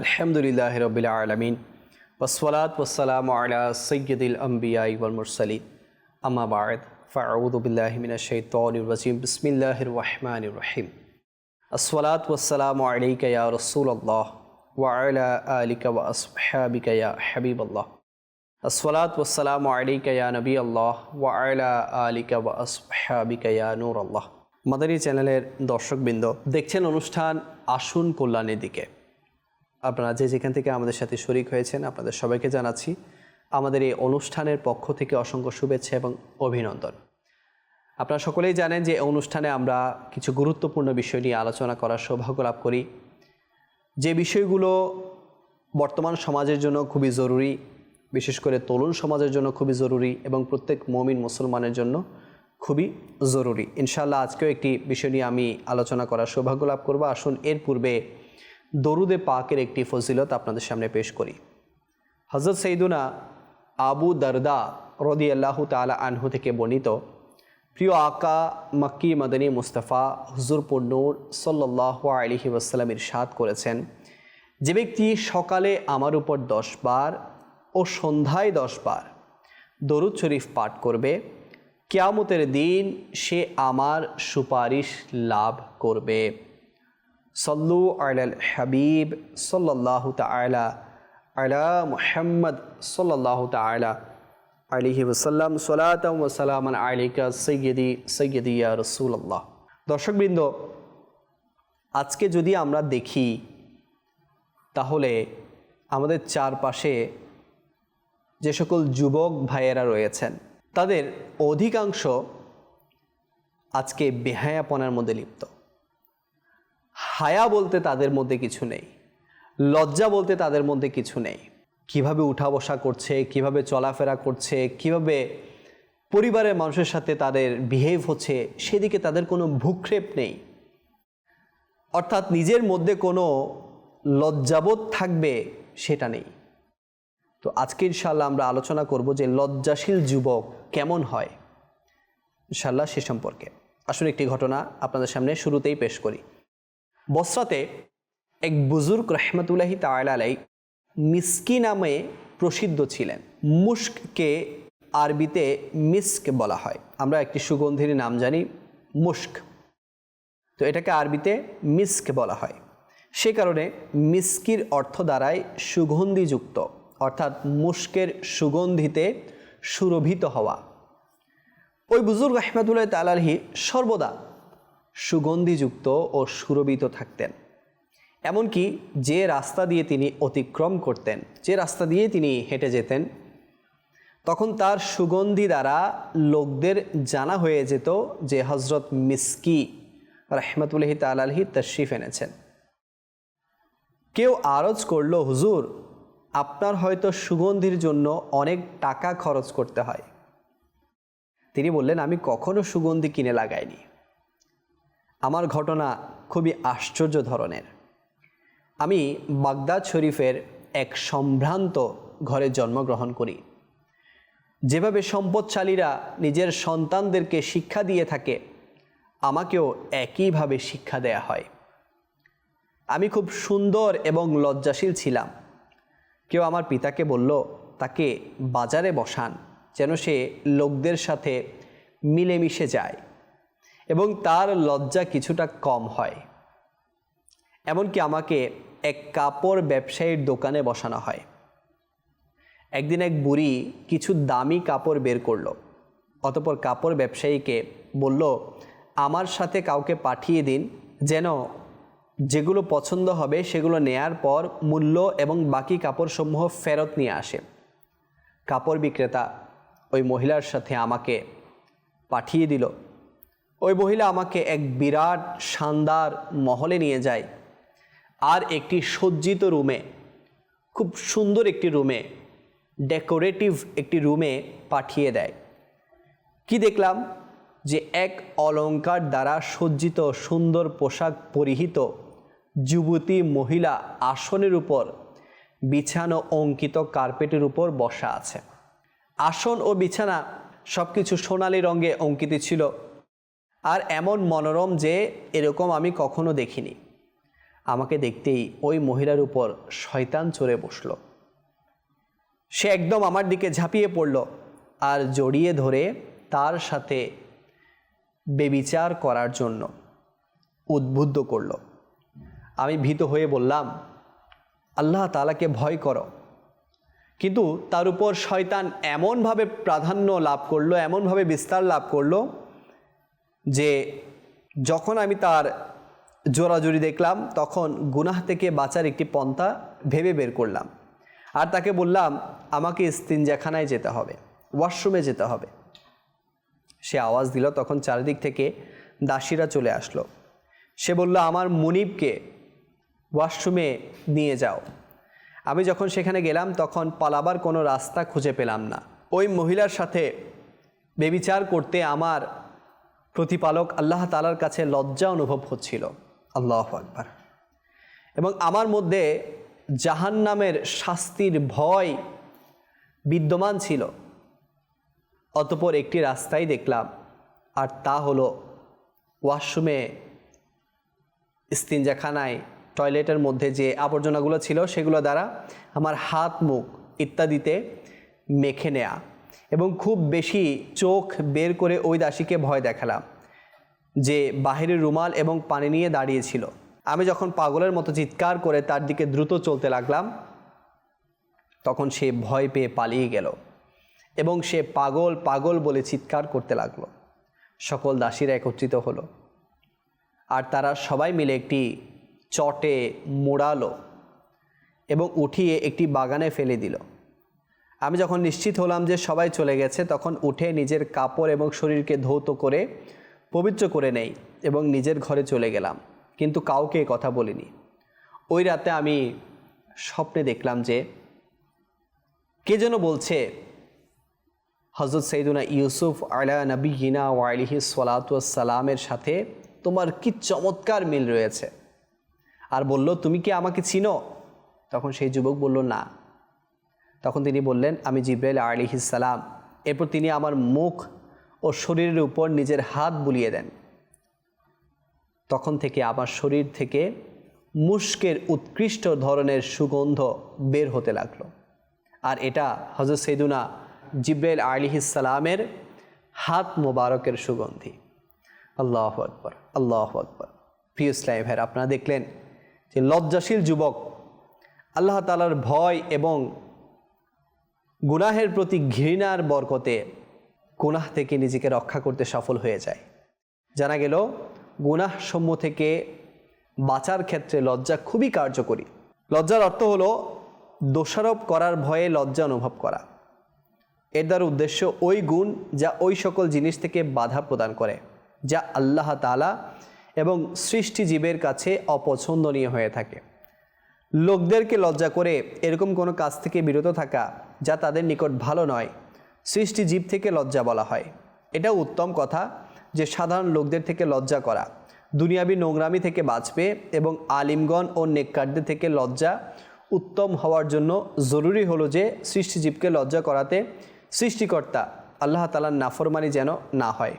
আলহামদুলিল্লাহ রবিল আলমিন। ওসলাত ওসালাম আলা সৈয়দুল আম্বিয়া ইবল মুরসালিন। আম্মা বাদ ফাউদুবিল্লাহমিন শৈতরজিম বিসমিল্লাহির রহমান রহিম। আসসালাত ওসালাম আলাইকা ইয়া রসুল আল্লাহ ওয়ালা আলিকা ওয়া আসহাবিকা ইয়া হাবিব আল্লাহ আসসালাত ওসালাম আলাইকা ইয়া নবী আল্লাহ ওয়ালা আলিকা ওয়া আসহাবিকা ইয়া নূর আল্লাহ মাদানী চ্যানেলের দর্শকবৃন্দ, দেখছেন অনুষ্ঠান আসুন কল্যাণের দিকে। আপনারা যে যেখান থেকে আমাদের সাথে শরিক হয়েছেন, আপনাদের সবাইকে জানাচ্ছি আমাদের এই অনুষ্ঠানের পক্ষ থেকে অসংখ্য শুভেচ্ছা এবং অভিনন্দন। আপনারা সকলেই জানেন যে অনুষ্ঠানে আমরা কিছু গুরুত্বপূর্ণ বিষয় নিয়ে আলোচনা করার সৌভাগ্য লাভ করি। যে বিষয়গুলো বর্তমান সমাজের জন্য খুবই জরুরি, বিশেষ করে তরুণ সমাজের জন্য খুবই জরুরি এবং প্রত্যেক মমিন মুসলমানের জন্য খুবই জরুরি। ইনশাল্লাহ আজকেও একটি বিষয় নিয়ে আমি আলোচনা করার সৌভাগ্য লাভ করব। আসুন এর পূর্বে দরুদে পাকের একটি ফজিলত আপনাদের সামনে পেশ করি। হজরত সৈদুনা আবু দরদা রদি আল্লাহ তালা আনহু থেকে বর্ণিত, প্রিয় আকা মক্কি মদনী মুস্তফা হুজুর পন্নুর সাল্লাহ আলহি ওয়াসাল্লাম ইরশাদ করেছেন, যে ব্যক্তি সকালে আমার উপর দশ বার ও সন্ধ্যায় দশ বার দরুদ শরীফ পাঠ করবে, কেয়ামতের দিন সে আমার সুপারিশ লাভ করবে। সল্লু আলাল হাবিব সাল্লাহ তালা আলা মুহাম্মদ সাল্লাহ তালা আলিহি ওসাল্লাম সালাতাম ওসালাম আলিকা সৈয়দি সৈয়দিয়া রসুল্লাহ দর্শকবৃন্দ, আজকে যদি আমরা দেখি, তাহলে আমাদের চারপাশে যে সকল যুবক ভাইয়েরা রয়েছেন, তাদের অধিকাংশ আজকে বেহায়াপনার মধ্যে লিপ্ত। হায়া বলতে তাদের মধ্যে কিছু নেই, লজ্জা বলতে তাদের মধ্যে কিছু নেই। কীভাবে উঠা বসা করছে, কীভাবে চলাফেরা করছে, কীভাবে পরিবারের মানুষের সাথে তাদের বিহেভ হচ্ছে, সেদিকে তাদের কোনো ভূক্ষেপ নেই। অর্থাৎ নিজের মধ্যে কোনো লজ্জাবোধ থাকবে সেটা নেই। তো আজকে ইনশাল্লাহ আমরা আলোচনা করব যে লজ্জাশীল যুবক কেমন হয়। ইনশাল্লাহ সে সম্পর্কে। আসলে একটি ঘটনা আপনাদের সামনে শুরুতেই পেশ করি। বসরাতে এক বুজুর্গ রহমতুল্লাহি তালাই মিসকি নামে প্রসিদ্ধ ছিলেন। মুস্ককে আরবিতে মিস্ক বলা হয়। আমরা একটি সুগন্ধির নাম জানি মুস্ক তো এটাকে আরবিতে মিস্ক বলা হয়। সে কারণে মিস্কির অর্থ দ্বারায় সুগন্ধিযুক্ত, অর্থাৎ মুস্কের সুগন্ধিতে সুরভিত হওয়া। ওই বুজুর্গ রহমতুল্লাহ তালাহি সর্বদা সুগন্ধিযুক্ত ও সুরভিত থাকতেন। এমনকি যে রাস্তা দিয়ে তিনি অতিক্রম করতেন, যে রাস্তা দিয়ে তিনি হেঁটে যেতেন, তখন তার সুগন্ধি দ্বারা লোকদের জানা হয়ে যেত যে হজরত মিসকি রহমতুল্লাহি তালাহি তশরিফ এনেছেন। কেউ আরজ করল, হুজুর, আপনার হয়তো সুগন্ধির জন্য অনেক টাকা খরচ করতে হয়। তিনি বললেন, আমি কখনো সুগন্ধি কিনে লাগাইনি। আমার ঘটনা খুবই আশ্চর্য ধরনের। আমি বাগদাদ শরীফের এক সম্ভ্রান্ত ঘরে জন্মগ্রহণ করি। যেভাবে সম্পদশালীরা নিজের সন্তানদেরকে শিক্ষা দিয়ে থাকে, আমাকেও একইভাবে শিক্ষা দেয়া হয়। আমি খুব সুন্দর এবং লজ্জাশীল ছিলাম। কেউ আমার পিতাকে বলল, তাকে বাজারে বসান, যেন সে লোকদের সাথে মিলেমিশে যায়। এবং তার লজ্জা কিছুটা কম হয়। এমনকি আমাকে এক কাপড় ব্যবসায়ীর দোকানে বসানো হয়। একদিন এক বুড়ি কিছু দামি কাপড় বের করল। অতপর কাপড় ব্যবসায়ীকে বলল, আমার সাথে কাউকে পাঠিয়ে দিন, যেন যেগুলো পছন্দ হবে সেগুলো নেয়ার পর মূল্য এবং বাকি কাপড়সমূহ ফেরত নিয়ে আসে। কাপড় বিক্রেতা ওই মহিলার সাথে আমাকে পাঠিয়ে দিল। ওই মহিলা আমাকে এক বিরাট শানদার মহলে নিয়ে যায় আর একটি সজ্জিত রুমে, খুব সুন্দর একটি রুমে, ডেকোরেটিভ একটি রুমে পাঠিয়ে দেয়। কি দেখলাম? যে এক অলঙ্কার দ্বারা সজ্জিত সুন্দর পোশাক পরিহিত যুবতী মহিলা আসনের উপর বিছানো অঙ্কিত কার্পেটের উপর বসা আছে। আসন ও বিছানা সব কিছু সোনালি রঙে অঙ্কিত ছিল। আর এমন মনোরম যে এরকম আমি কখনো দেখিনি। আমাকে দেখতেই ওই মহিলার উপর শয়তান চড়ে বসল। সে একদম আমার দিকে ঝাঁপিয়ে পড়ল আর জড়িয়ে ধরে তার সাথে বেবিচার করার জন্য উদ্বুদ্ধ করল। আমি ভীত হয়ে বললাম, আল্লাহ তালাকে ভয় করো। কিন্তু তার উপর শয়তান এমনভাবে প্রাধান্য লাভ করল, এমনভাবে বিস্তার লাভ করল যে যখন আমি তার জোরাজুরি দেখলাম, তখন গুনাহ থেকে বাঁচার একটি পন্থা ভেবে বের করলাম। আর তাকে বললাম, আমাকে ইস্তিনজাখানায় যেতে হবে, ওয়াশরুমে যেতে হবে। সে আওয়াজ দিল, তখন চারিদিক থেকে দাসীরা চলে আসলো। সে বলল, আমার মুনিবকে ওয়াশরুমে নিয়ে যাও। আমি যখন সেখানে গেলাম, তখন পালাবার কোনো রাস্তা খুঁজে পেলাম না। ওই মহিলার সাথে বেবিচার করতে আমার প্রতিপালক আল্লাহ তালার কাছে লজ্জা অনুভব হচ্ছিল। আল্লাহ আকবার। এবং আমার মধ্যে জাহান্নামের শাস্তির ভয় বিদ্যমান ছিল। অতপর একটি রাস্তাই দেখলাম আর তা হলো ওয়াশরুমে ইস্তিনজাখানায় টয়লেটের মধ্যে যে আবর্জনাগুলো ছিল সেগুলো দ্বারা আমার হাত মুখ ইত্যাদিতে মেখে নেয়া। এবং খুব বেশি চোখ বের করে ওই দাসীকে ভয় দেখালাম, যে বাহিরের রুমাল এবং পানি নিয়ে দাঁড়িয়েছিল। আমি যখন পাগলের মতো চিৎকার করে তার দিকে দ্রুত চলতে লাগলাম, তখন সে ভয় পেয়ে পালিয়ে গেল এবং সে পাগল পাগল বলে চিৎকার করতে লাগল। সকল দাসীরা একত্রিত হলো আর তারা সবাই মিলে একটি চটে মোড়ালো এবং উঠিয়ে একটি বাগানে ফেলে দিল। আমি যখন নিশ্চিত হলাম যে সবাই চলে গেছে, তখন উঠে নিজের কাপড় এবং শরীরকে ধৌত করে, পবিত্র করে নেই এবং নিজের ঘরে চলে গেলাম। কিন্তু কাউকে কথা বলিনি। ওই রাতে আমি স্বপ্নে দেখলাম যে, কে যেন বলছে হজরত সৈদুনা ইউসুফ আলা নবী গিনা ওয়ালিহি সালামের সাথে তোমার কি চমৎকার মিল রয়েছে? আর বলল, তুমি কি আমাকে চিনো? তখন সেই যুবক বলল, না। তখন তিনি বললেন, আমি জিব্রাইল আলিহিসাল্লাম এরপর তিনি আমার মুখ ও শরীরের উপর নিজের হাত বুলিয়ে দেন। তখন থেকে আমার শরীর থেকে মুস্কের উৎকৃষ্ট ধরনের সুগন্ধ বের হতে লাগল। আর এটা হজরত সৈদুনা জিব্রাইল আলিহিসাল্লামের হাত মোবারকের সুগন্ধি। আল্লাহ আকবর আল্লাহ আকবর। প্রিয় ইসলাম ভাইয়ের, আপনারা দেখলেন যে লজ্জাশীল যুবক আল্লাহ তালার ভয় এবং গুনাহের প্রতি ঘৃণার বরকতে গুনাহ থেকে নিজেকে রক্ষা করতে সফল হয়ে যায়। জানা গেল, গুনাহ সমূহ থেকে বাঁচার ক্ষেত্রে লজ্জা খুবই কার্যকরী। লজ্জার অর্থ হলো দোষারোপ করার ভয়ে লজ্জা অনুভব করা। এর দ্বারা উদ্দেশ্য ওই গুণ যা ওই সকল জিনিস থেকে বাধা প্রদান করে, যা আল্লাহ তালা এবং সৃষ্টিজীবের কাছে অপছন্দনীয় হয়ে থাকে। লোকদেরকে লজ্জা করে এরকম কোনো কাজ থেকে বিরত থাকা যা তাদের নিকট ভালো নয়। সৃষ্টিজীব থেকে লজ্জা বলা হয়। এটা উত্তম কথা যে সাধারণ লোকদের থেকে লজ্জা করা, দুনিয়াবি নোংরামি থেকে বাঁচবে এবং আলিমগণ ও নেককারদের থেকে লজ্জা উত্তম হওয়ার জন্য জরুরি হলো যে সৃষ্টিজীবকে লজ্জা করাতে সৃষ্টিকর্তা আল্লাহ তালার নাফরমানি যেন না হয়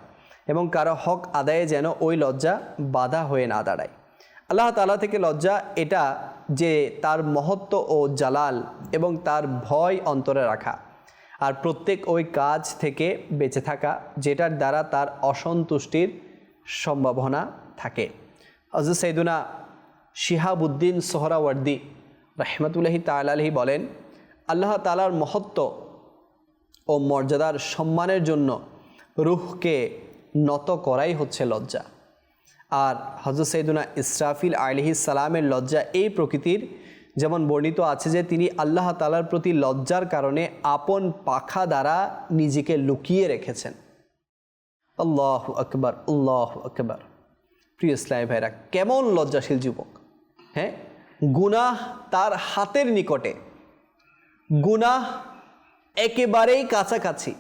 এবং কারও হক আদায়ে যেন ওই লজ্জা বাধা হয়ে না দাঁড়ায়। আল্লাহ তালা থেকে লজ্জা এটা যে তার মহত্ব ও জালাল এবং তার ভয় অন্তরে রাখা আর প্রত্যেক ওই কাজ থেকে বেঁচে থাকা যেটার দ্বারা তার অসন্তুষ্টির সম্ভাবনা থাকে। হজরত সৈদুনা শিহাবুদ্দিন সোহরাওয়ার্দি রহমতুল্লাহি তালাহি বলেন, আল্লাহ তালার মহত্ব ও মর্যাদার সম্মানের জন্য রুহকে নত করাই হচ্ছে লজ্জা। আর হজরত সৈদুনা ইসরাফিল আলহি সালামের লজ্জা এই প্রকৃতির। যেমন বর্ণিত আছে যে তিনি আল্লাহ তালার প্রতি লজ্জার কারণে আপন পাখা দ্বারা নিজেকে লুকিয়ে রেখেছেন। আল্লাহ আকবর আল্লাহ আকবর। প্রিয় ইসলাম ভাইরা, কেমন লজ্জাশীল যুবক হ্যাঁ? গুনাহ তার হাতের নিকটে। গুনাহ একেবারেই কাছাকাছি।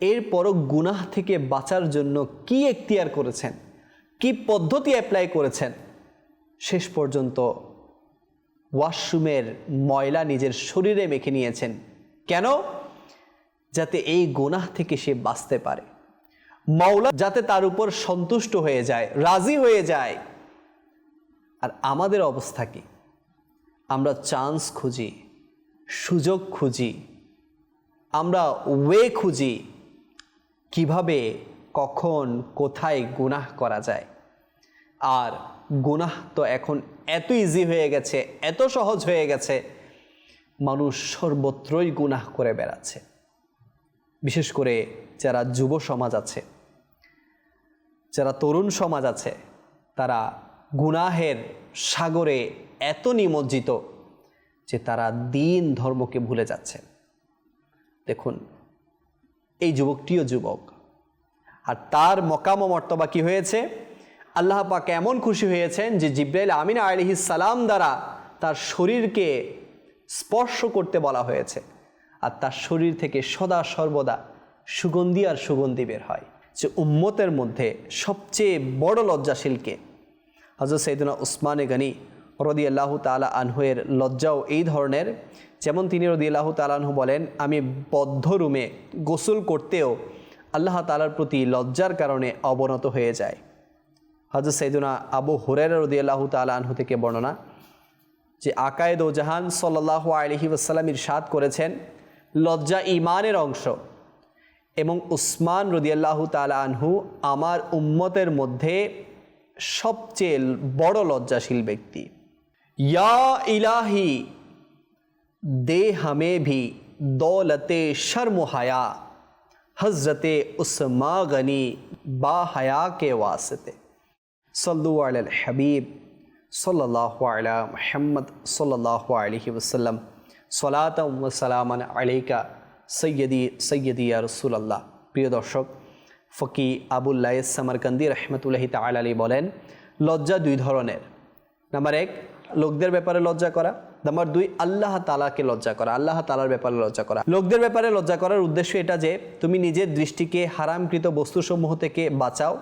এরপরও গুনাহ থেকে বাঁচার জন্য কি এখতিয়ার করেছেন? কি পদ্ধতি অ্যাপ্লাই করেছেন? শেষ পর্যন্ত ওয়াশরুমের ময়লা নিজের শরীরে মেখে নিয়েছেন। কেন? যাতে এই গোনাহ থেকে সে বাঁচতে পারে। মাওলা যাতে তার উপর সন্তুষ্ট হয়ে যায়, রাজি হয়ে যায়। আর আমাদের অবস্থা কি? আমরা চান্স খুঁজি, সুযোগ খুঁজি, আমরা ওয়ে খুঁজি, কীভাবে কখন, কোথায় গুনাহ করা যায়। আর গুনাহ তো এখন এত ইজি হয়ে গেছে, এত সহজ হয়ে গেছে, মানুষ সর্বত্রই গুনাহ করে বেড়াচ্ছে। বিশেষ করে যারা যুব সমাজ আছে, যারা তরুণ সমাজ আছে, তারা গুনাহের সাগরে এত নিমজ্জিত যে তারা দিন ধর্মকে ভুলে যাচ্ছে। দেখুন, এই যুবকটিও যুবক। আর তার মকাম ও মর্তবা কি হয়েছে? আল্লাহ পাক এমন খুশি হয়েছেন যে জিব্রাইল আমিন আলহি সালাম দ্বারা তার শরীরকে স্পর্শ করতে বলা হয়েছে। আর তার শরীর থেকে সদা সর্বদা সুগন্ধি আর সুগন্ধি বের হয়। যে উম্মতের মধ্যে সবচেয়ে বড় লজ্জাশীলকে। হজরত সৈদুনা উসমানে গনি রদি আল্লাহ তালা আনহুয়ের লজ্জাও এই ধরনের। যেমন তিনি রদি আল্লাহ তালানহু বলেন, আমি বদ্ধ রুমে গোসল করতেও আল্লাহ তালার প্রতি লজ্জার কারণে অবনত হয়ে যায়। হজরত সৈদুনা আবু হুরের রদি আল্লাহ তালা আনহু থেকে বর্ণনা যে আকায়েদ ও জাহান সাল্লাহ আলহি ওসাল্লাম ইরশাদ করেছেন, লজ্জা ইমানের অংশ এবং উসমান রদিয়াল্লাহ তালা আনহু আমার উম্মতের মধ্যে সবচেয়ে বড় লজ্জাশীল ব্যক্তি। ইয়া ইলাহি দে হামে ভি দৌলতে শর্ম হায়া। হজরতে উসমা গনি বা হায়া के वास्ते सल्लु अल हबीब सल्लल्लाहु अला मुहम्मद सल्लल्लाहु अलैहि वसल्लम সলাতম সালামান আলাইকা সৈয়দি সৈয়দি ইয়া রসুলাল্লাহ প্রিয় দর্শক ফকি আবুল্লাহ সামারকান্দি রহমতুল্লাহি তাল আলী বলেন লজ্জা দুই ধরনের নাম্বার এক লোকদের ব্যাপারে লজ্জা করা নাম্বার দুই, আল্লাহ তালাকে লজ্জা করা। আল্লাহ তালার ব্যাপারে লজ্জা করা। লোকদের ব্যাপারে লজ্জা করার উদ্দেশ্য এটা যে, তুমি নিজের দৃষ্টিকে হারামকৃত বস্তুসমূহ থেকে বাঁচাও।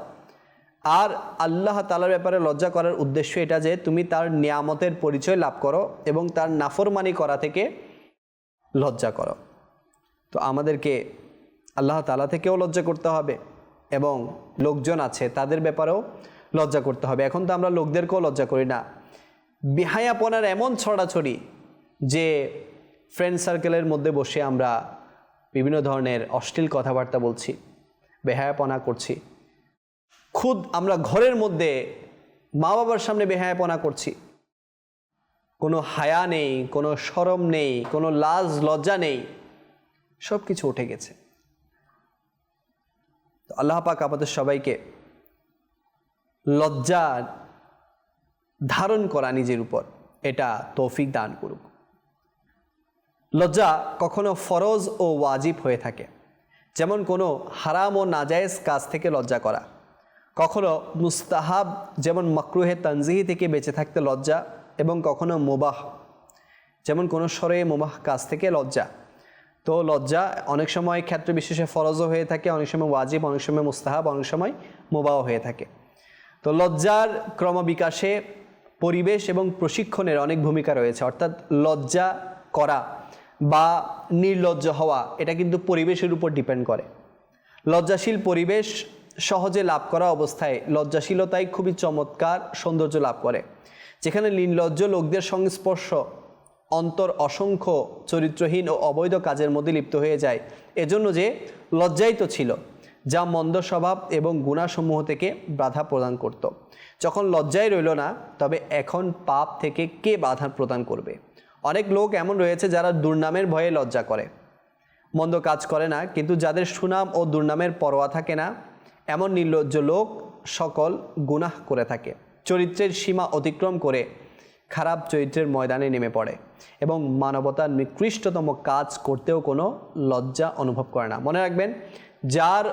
আর আল্লাহ তালার ব্যাপারে লজ্জা করার উদ্দেশ্য এটা যে, তুমি তার নিয়ামতের পরিচয় লাভ করো এবং তার নাফরমানি করা থেকে লজ্জা করো। তো আমাদেরকে আল্লাহ তালা থেকেও লজ্জা করতে হবে এবং লোকজন আছে তাদের ব্যাপারেও লজ্জা করতে হবে। এখন তো আমরা লোকদেরকেও লজ্জা করি না। বিহায়াপনার এমন ছড়াছড়ি যে ফ্রেন্ড সার্কেলের মধ্যে বসে আমরা বিভিন্ন ধরনের অশ্লীল কথাবার্তা বলছি, বেহায়াপনা করছি। খুদ আমরা ঘরের মধ্যে মা বাবার সামনে বেহায়াপনা করছি। কোনো হায়া নেই, কোনো সরম নেই, কোনো লাজ, লজ্জা নেই সব কিছু উঠে গেছে। আল্লাহ পাক আমাদের সবাইকে লজ্জা ধারণ করা নিজের উপর। এটা তৌফিক দান করুক। লজ্জা কখনো ফরজ ও ওয়াজিব হয়ে থাকে। যেমন কোনো হারাম ও নাজায়েজ কাজ থেকে লজ্জা করা। কখনো মুস্তাহাব যেমন মকরুহে তানজিহি থেকে বেঁচে থাকতে লজ্জা এবং কখনো মোবাহ। যেমন কোনো স্বরে মোবাহ কাজ থেকে লজ্জা। তো লজ্জা অনেক সময় ক্ষেত্র বিশেষে ফরজও হয়ে থাকে, অনেক সময় ওয়াজিব, অনেক সময় মুস্তাহাব, অনেক সময় মোবাহ হয়ে থাকে। তো লজ্জার ক্রমবিকাশে পরিবেশ এবং প্রশিক্ষণের অনেক ভূমিকা রয়েছে। অর্থাৎ লজ্জা করা বা নির্লজ্জ হওয়া, এটা কিন্তু পরিবেশের উপর ডিপেন্ড করে। লজ্জাশীল পরিবেশ সহজে লাভ করা অবস্থায় লজ্জাশীলতাই খুবই চমৎকার সৌন্দর্য লাভ করে। যেখানে নির্লজ্জ লোকদের সংস্পর্শ অন্তর অসংখ্য চরিত্রহীন ও অবৈধ কাজের মধ্যে লিপ্ত হয়ে যায়। এজন্য যে লজ্জাই তো ছিল। যা মন্দ স্বভাব এবং গুণাসমূহ থেকে বাধা প্রদান করত। যখন লজ্জাই রইল না, তবে এখন পাপ থেকে কে বাধা প্রদান করবে? অনেক লোক এমন রয়েছে যারা দুর্নামের ভয়ে লজ্জা করে। মন্দ কাজ করে না, কিন্তু যাদের সুনাম ও দুর্নামের পরোয়া থাকে না, এমন নির্লজ্জ লোক সকল গুনাহ করে থাকে। চরিত্রের সীমা অতিক্রম করে খারাপ চরিত্রের ময়দানে নেমে পড়ে এবং মানবতার নিকৃষ্টতম কাজ করতেও কোনো লজ্জা অনুভব করে না। মনে রাখবেন, যার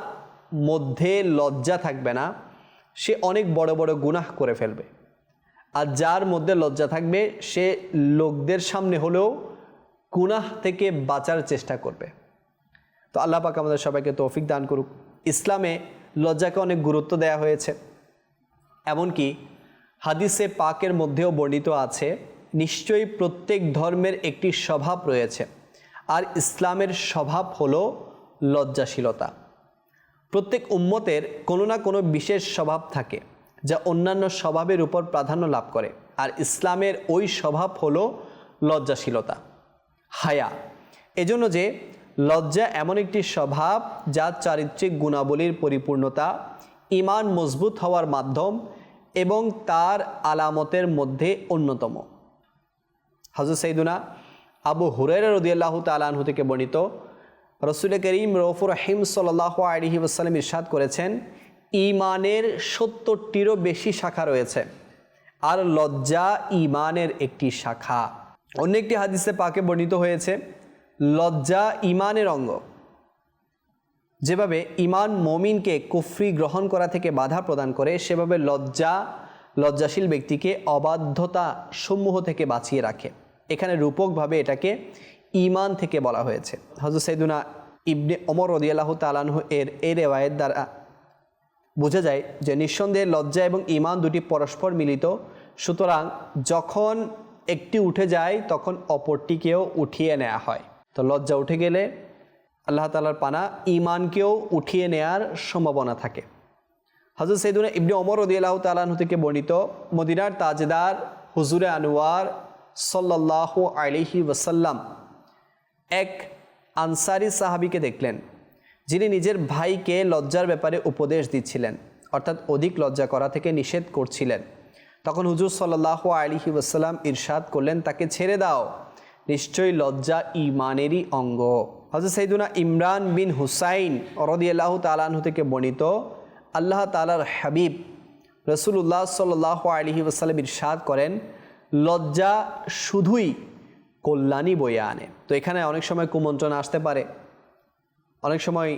মধ্যে লজ্জা থাকবে না, সে অনেক বড় বড় গুনাহ করে ফেলবে। আর যার মধ্যে লজ্জা থাকবে, সে লোকদের সামনে হলেও গুনাহ থেকে বাঁচার চেষ্টা করবে। তো আল্লাহ পাক আমাদের সবাইকে তৌফিক দান করুক। ইসলামে লজ্জাকে অনেক গুরুত্ব দেওয়া হয়েছে। এমনকি হাদিসে পাকের মধ্যেও বর্ণিত আছে, নিশ্চয়ই প্রত্যেক ধর্মের একটি স্বভাব রয়েছে। আর ইসলামের স্বভাব হলো লজ্জাশীলতা। প্রত্যেক উম্মতের কোনো না কোনো বিশেষ স্বভাব থাকে, যা অন্যান্য স্বভাবের উপর প্রাধান্য লাভ করে। আর ইসলামের ওই স্বভাব হলো লজ্জাশীলতা, হায়া। এজন্য যে লজ্জা এমন একটি স্বভাব, যা চারিত্রিক গুণাবলীর পরিপূর্ণতা ইমান মজবুত হওয়ার মাধ্যম এবং তার আলামতের মধ্যে অন্যতম। হজরত সৈদুনা আবু হুরের রদিয়াল্লাহ তালাহু থেকে বর্ণিত রসুল করিম রফুর রহিম সাল্লাহ আলহি ওসালাম ইরশাদ করেছেন, ইমানের সত্তরটিরও বেশি শাখা রয়েছে। আর লজ্জা ইমানের একটি শাখা। অন্য একটি হাদিসে পাকে বর্ণিত হয়েছে, লজ্জা ইমানের অঙ্গ। যেভাবে ইমান মমিনকে কুফরি গ্রহণ করা থেকে বাধা প্রদান করে, সেভাবে লজ্জা, লজ্জাশীল ব্যক্তিকে অবাধ্যতা সমূহ থেকে বাঁচিয়ে রাখে। এখানে রূপকভাবে এটাকে ইমান থেকে বলা হয়েছে। হজরত সৈদুনা ইবনে অমর রদিয়াল্লাহ তালানহ এর এই রেওয়ায়ের দ্বারা বোঝা যায় যে নিঃসন্দেহে লজ্জা এবং ইমান দুটি পরস্পর মিলিত। সুতরাং যখন একটি উঠে যায়, তখন অপরটিকেও উঠিয়ে নেওয়া হয়। তো লজ্জা উঠে গেলে আল্লাহ তালার পানা ইমানকেও উঠিয়ে নেয়ার সম্ভাবনা থাকে। হজরত সৈদুনা ইবনে অমর রদিয়াল্লাহ তালাহ থেকে বর্ণিত মদিনার তাজদার হুজুরে আনোয়ার সাল্লাহ আলিহি ওসাল্লাম এক আনসারি সাহাবিকে দেখলেন, যিনি নিজের ভাইকে লজ্জার ব্যাপারে উপদেশ দিচ্ছিলেন, অর্থাৎ অধিক লজ্জা করা থেকে নিষেধ করছিলেন। তখন হুজুর সাল্লাহ আলিহি ওসাল্লাম ইরশাদ করলেন, তাকে ছেড়ে দাও। নিশ্চয়ই লজ্জা ইমানেরই অঙ্গ। হজরত সৈদুনা ইমরান বিন হুসাইন অরদিয়াল্লাহ তালাহু থেকে বর্ণিত, আল্লাহ তালার হাবিব রসুল্লাহ সাল্লাহ আলহি ওসাল্লাম ইরশাদ করেন, লজ্জা শুধুই কল্যাণী বয়ে আনে। তো এখানে অনেক সময় কুমন্ত্রণা আসতে পারে। অনেক সময়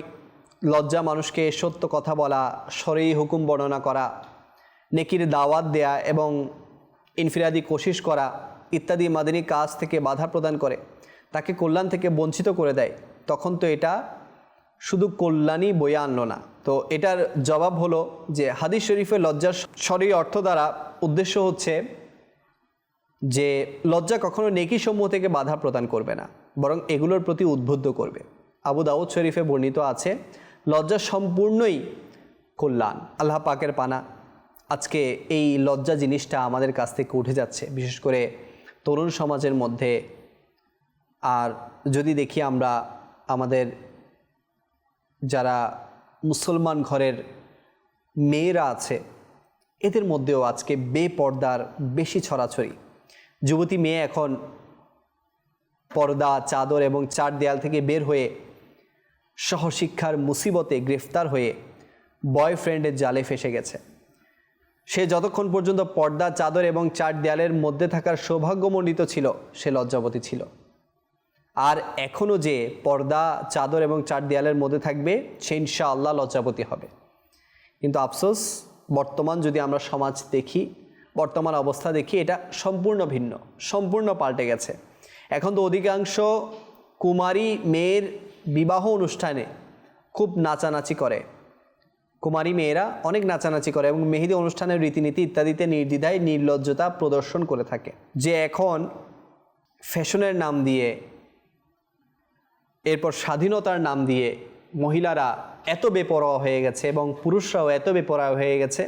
লজ্জা মানুষকে সত্য কথা বলা, সরেই হুকুম বর্ণনা করা, নেকির দাওয়াত দেয়া এবং ইনফিরাদি কোশিশ করা ইত্যাদি মাদিনী কাজ থেকে বাধা প্রদান করে। তাকে কল্যাণ থেকে বঞ্চিত করে দেয়। তখন তো এটা শুধু কল্যাণই বয়ে আনলো না। তো এটার জবাব হলো যে হাদিস শরীফের লজ্জার সরি অর্থ দ্বারা উদ্দেশ্য হচ্ছে যে লজ্জা কখনো নেকি সমূহ থেকে বাধা প্রদান করবে না, বরং এগুলোর প্রতি উদ্বুদ্ধ করবে। আবু দাউদ শরীফে বর্ণিত আছে, লজ্জা সম্পূর্ণই কল্যাণ, আল্লাহ পাকের পানা। আজকে এই লজ্জা জিনিসটা আমাদের কাছ থেকে উঠে যাচ্ছে, বিশেষ করে তরুণ সমাজের মধ্যে। আর যদি দেখি আমরা আমাদের যারা মুসলমান ঘরের মেয়েরা আছে, এদের মধ্যেও আজকে বেপর্দার, বেশি ছড়াছড়ি। যুবতী মেয়ে এখন পর্দা, চাদর এবং চার দেয়াল থেকে বের হয়ে সহশিক্ষার মুসিবতে গ্রেফতার হয়ে বয়ফ্রেন্ডের জালে ফেসে গেছে। সে যতক্ষণ পর্যন্ত পর্দা, চাদর এবং চার দেয়ালের মধ্যে থাকার সৌভাগ্যমণ্ডিত ছিল, সে লজ্জাবতী ছিল। আর এখনও যে পর্দা, চাদর এবং চার দেয়ালের মধ্যে থাকবে, সে ইনশা আল্লাহ লজ্জাবতী হবে। কিন্তু আফসোস, বর্তমান যদি আমরা সমাজ দেখি বর্তমান অবস্থা দেখি, এটা সম্পূর্ণ ভিন্ন, সম্পূর্ণ পাল্টে গেছে। এখন তো অধিকাংশ কুমারী মেয়ের বিবাহ অনুষ্ঠানে খুব নাচানাচি করে। কুমারী মেয়েরা অনেক নাচানাচি করে এবং মেহেদি অনুষ্ঠানের রীতিনীতি ইত্যাদিতে নির্দ্বিধায়, নির্লজ্জতা প্রদর্শন করে থাকে। যে এখন ফ্যাশনের নাম দিয়ে, এরপর স্বাধীনতার নাম দিয়ে মহিলারা এত বেপরোয়া হয়ে গেছে এবং পুরুষরাও এত বেপরোয়া হয়ে গেছে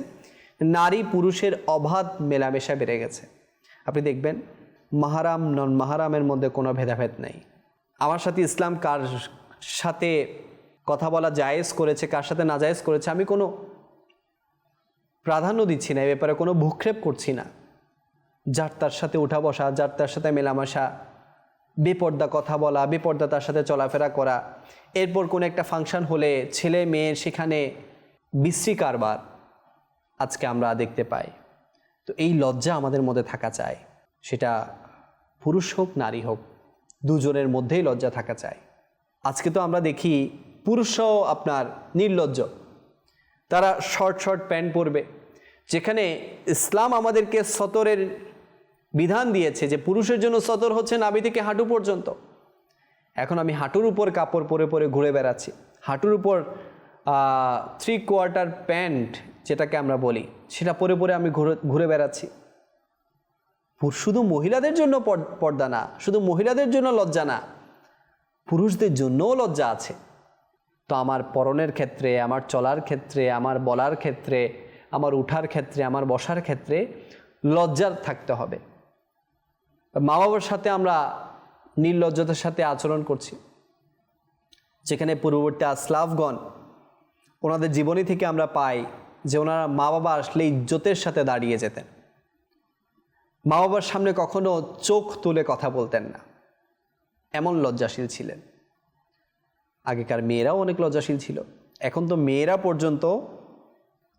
নারী পুরুষের অবাধ মেলামেশা বেড়ে গেছে। আপনি দেখবেন, মাহারাম নন মাহারামের মধ্যে কোনো ভেদাভেদ নেই। আমার সাথে ইসলাম কার সাথে কথা বলা জায়েজ করেছে, কার সাথে না জায়েজ করেছে, আমি কোনো প্রাধান্য দিচ্ছি না, এ ব্যাপারে কোনো ভূক্ষেপ করছি না। যার তার সাথে উঠা বসা, যার তার সাথে মেলামেশা, বেপর্দা কথা বলা, বেপর্দা তার সাথে চলাফেরা করা, এরপর কোনো একটা ফাংশন হলে ছেলে মেয়ে সেখানে বিশ্রী কারবার আজকে আমরা দেখতে পাই। তো এই লজ্জা আমাদের মধ্যে থাকা চাই। সেটা পুরুষ হোক, নারী হোক, দুজনের মধ্যেই লজ্জা থাকা চাই। আজকে তো আমরা দেখি পুরুষও আপনার নির্লজ্জ। তারা শর্ট শর্ট প্যান্ট পরবে। যেখানে ইসলাম আমাদেরকে সতরের বিধান দিয়েছে যে পুরুষের জন্য সতর হচ্ছে নাভি থেকে হাঁটু পর্যন্ত। এখন আমি হাঁটুর উপর কাপড় পরে পরে ঘুরে বেড়াচ্ছি। হাঁটুর উপর থ্রি কোয়ার্টার প্যান্ট যেটাকে আমরা বলি, সেটা পরে পরে আমি ঘুরে ঘুরে বেড়াচ্ছি। শুধু মহিলাদের জন্য পর- পর্দা না, শুধু মহিলাদের জন্য লজ্জা না, পুরুষদের জন্যও লজ্জা আছে। তো আমার পরনের ক্ষেত্রে, আমার চলার ক্ষেত্রে, আমার বলার ক্ষেত্রে, আমার উঠার ক্ষেত্রে, আমার বসার ক্ষেত্রে লজ্জার থাকতে হবে। মা বাবার সাথে আমরা নির্লজ্জতার সাথে আচরণ করছি। যেখানে পূর্ববর্তী আসলাফগণ ওনাদের জীবনী থেকে আমরা পাই যে ওনারা মা বাবা আসলে ইজ্জতের সাথে দাঁড়িয়ে যেতেন। মা বাবার সামনে কখনো চোখ তুলে কথা বলতেন না। এমন লজ্জাশীল ছিলেন। আগেকার মেয়েরাও অনেক লজ্জাশীল ছিল। এখন তো মেয়েরা পর্যন্ত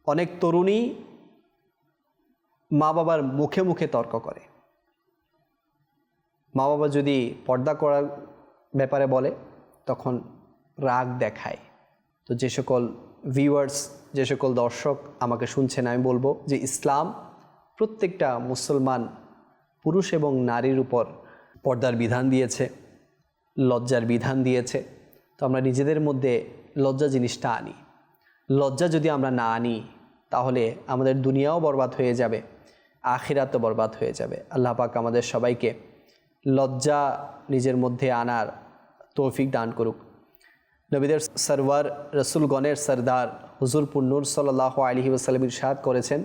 অনেক তরুণী মা বাবার মুখে মুখে তর্ক করে। মা বাবা যদি পর্দা করার ব্যাপারে বলে, তখন রাগ দেখায়। তো যে সকল ভিউয়ার্স যে সকল দর্শক আমাকে শুনছেন, আমি বলব যে ইসলাম প্রত্যেকটা মুসলমান পুরুষ এবং নারীর উপর পর্দার বিধান দিয়েছে, লজ্জার বিধান দিয়েছে। তো আমরা নিজেদের মধ্যে লজ্জা জিনিসটা আনি। লজ্জা যদি আমরা না আনি, তাহলে আমাদের দুনিয়াও বরবাদ হয়ে যাবে, আখিরাতও বরবাদ হয়ে যাবে। আল্লাহ পাক আমাদের সবাইকে লজ্জা নিজের মধ্যে আনার তৌফিক দান করুক। নবীদের সরওয়ার রসুলগণের সরদার হুজুর পুন্নুর সাল্লাহ আলহি ওসালাম ইরশাদ করেছেন।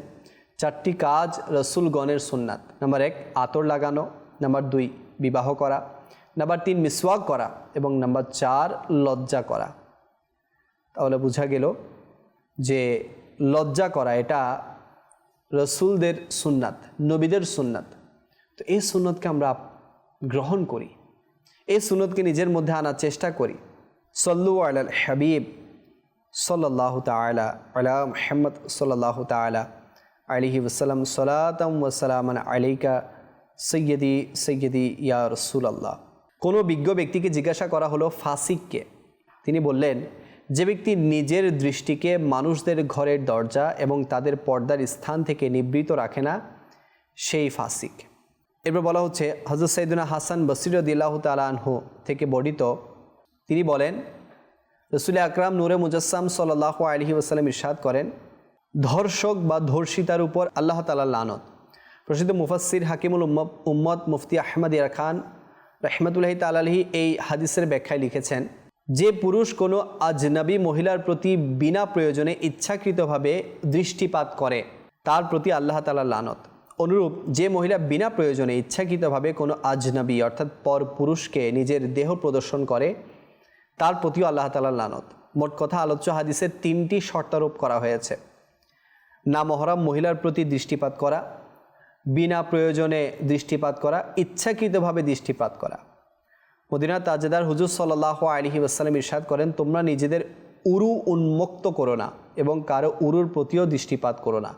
চারটি কাজ রসুলগণের সুন্নাত। নাম্বার এক, আতর লাগানো। নাম্বার দুই, বিবাহ করা। নাম্বার তিন, মিসওয়াক করা। এবং নাম্বার চার, লজ্জা করা। তাহলে বোঝা গেল যে লজ্জা করা এটা রসুলদের সুন্নাত, নবীদের সুন্নাত। তো এই সুন্নতকে আমরা গ্রহণ করি। এই সুন্নতকে নিজের মধ্যে আনার চেষ্টা করি। সল্লু আল হাবিব সাল্লাহ তালা আলা মোহাম্মদ সাল্লাহ তালা আলিহি ওসালাম সালাতাম ওসালামান আলিকা সৈয়দি সৈয়দি ইয়া রসুলাল্লাহ। কোনো বিজ্ঞ ব্যক্তিকে জিজ্ঞাসা করা হলো ফাসিককে। তিনি বললেন, যে ব্যক্তি নিজের দৃষ্টিকে মানুষদের ঘরের দরজা এবং তাদের পর্দার স্থান থেকে নিবৃত রাখে না, সেই ফাসিক। এরপর বলা হচ্ছে হজরত সৈদুনা হাসান বসিরদিল্লাহ তালাহু থেকে বর্ণিত তিনি বলেন, রসুল আকরাম নূরে মুজাসসাম সাল্লাহ আলহি ওসালাম ইরশাদ করেন, ধর্ষক বা ধর্ষিতার উপর আল্লাহ তালা লানত। প্রসিদ্ধ মুফাসির হাকিমুল উম্মদ মুফতি আহমদ ইয়া খান রহমতুল্লাহি তালাহি এই হাদিসের ব্যাখ্যায় লিখেছেন, যে পুরুষ কোনো আজনবী মহিলার প্রতি বিনা প্রয়োজনে ইচ্ছাকৃতভাবে দৃষ্টিপাত করে, তার প্রতি আল্লাহ তালা লানত। অনুরূপ, যে মহিলা বিনা প্রয়োজনে ইচ্ছাকৃতভাবে কোনো আজনবী অর্থাৎ পর পুরুষকে নিজের দেহ প্রদর্শন করে তার প্রতিও আল্লাহ তালা লানত। মোট কথা আলোচ্য হাদিসের তিনটি শর্তারোপ করা হয়েছে। না মহরাম মহিলার প্রতি দৃষ্টিপাত করা, বিনা প্রয়োজনে দৃষ্টিপাত করা, ইচ্ছাকৃতভাবে দৃষ্টিপাত করা। মদিনা তাজেদার হুজুর সাল্লাহ আলহি আসসালাম ইরশাদ করেন, তোমরা নিজেদের উরু উন্মুক্ত করো না এবং কারও উরুর প্রতিও দৃষ্টিপাত করো না।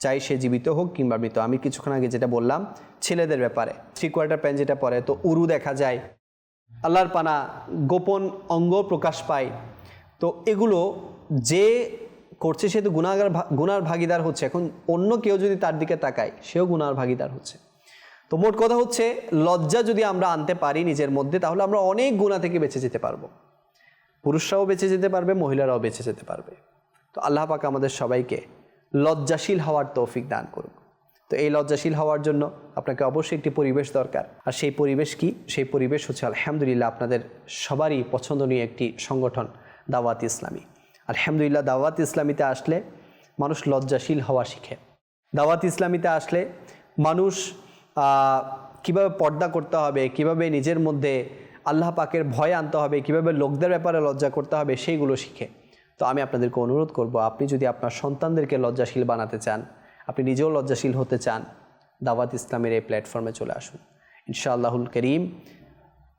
চাই সে জীবিত হোক কিংবা মৃত। আমি কিছুক্ষণ আগে যেটা বললাম, ছেলেদের ব্যাপারে। থ্রি কোয়ার্টার প্যান্ট যেটা পরে, তো উরু দেখা যায়। আল্লাহর পানা গোপন অঙ্গ প্রকাশ পায়। তো এগুলো যে করছে সে তো গুণাগার গুনার ভাগিদার হচ্ছে। এখন অন্য কেউ যদি তার দিকে তাকায়, সেও গুনার ভাগিদার হচ্ছে। তো মোট কথা হচ্ছে, লজ্জা যদি আমরা আনতে পারি নিজের মধ্যে, তাহলে আমরা অনেক গুণা থেকে বেঁচে যেতে পারব। পুরুষরাও বেঁচে যেতে পারবে, মহিলারাও বেঁচে যেতে পারবে। তো আল্লাহ পাক আমাদের সবাইকে লজ্জাশীল হওয়ার তৌফিক দান করুক। তো এই লজ্জাশীল হওয়ার জন্য আপনাকে অবশ্যই একটি পরিবেশ দরকার। আর সেই পরিবেশ কি? সেই পরিবেশ হচ্ছে আলহামদুলিল্লাহ আপনাদের সবারই পছন্দনীয় একটি সংগঠন, দাওয়াত ইসলামী। আলহামদুলিল্লাহ, দাওয়াত ইসলামীতে আসলে মানুষ লজ্জাশীল হওয়া শিখে। দাওয়াত ইসলামীতে আসলে মানুষ কীভাবে পর্দা করতে হবে, কীভাবে নিজের মধ্যে আল্লাহ পাকের ভয় আনতে হবে, কীভাবে লোকদের ব্যাপারে লজ্জা করতে হবে, সেইগুলো শিখে। তো আমি আপনাদেরকে অনুরোধ করব, আপনি যদি আপনার সন্তানদেরকে লজ্জাশীল বানাতে চান আপনি নিজেও লজ্জাশীল হতে চান, দাওয়াত ইসলামের এই প্ল্যাটফর্মে চলে আসুন। ইনশাআল্লাহুল করিম,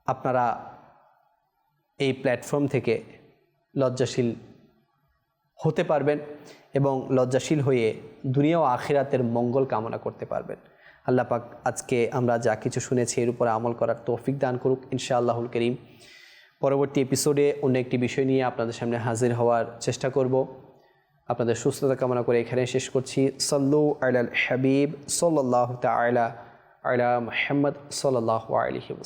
আপনারা এই প্ল্যাটফর্ম থেকে লজ্জাশীল হতে পারবেন এবং লজ্জাশীল হয়ে দুনিয়া ও আখিরাতের মঙ্গল কামনা করতে পারবেন। আল্লাহ পাক আজকে আমরা যা কিছু শুনেছি এর উপরে আমল করার তৌফিক দান করুক ইনশাআল্লাহুল করিম। পরবর্তী এপিসোডে অন্য একটি বিষয় নিয়ে আপনাদের সামনে হাজির হওয়ার চেষ্টা করব। আপনাদের সুস্থতা কামনা করে এখানে শেষ করছি। সল্লু আলাল হাবিব সাল্লাহ তালা আলা মোহাম্মদ সাল্লাহ আলহিম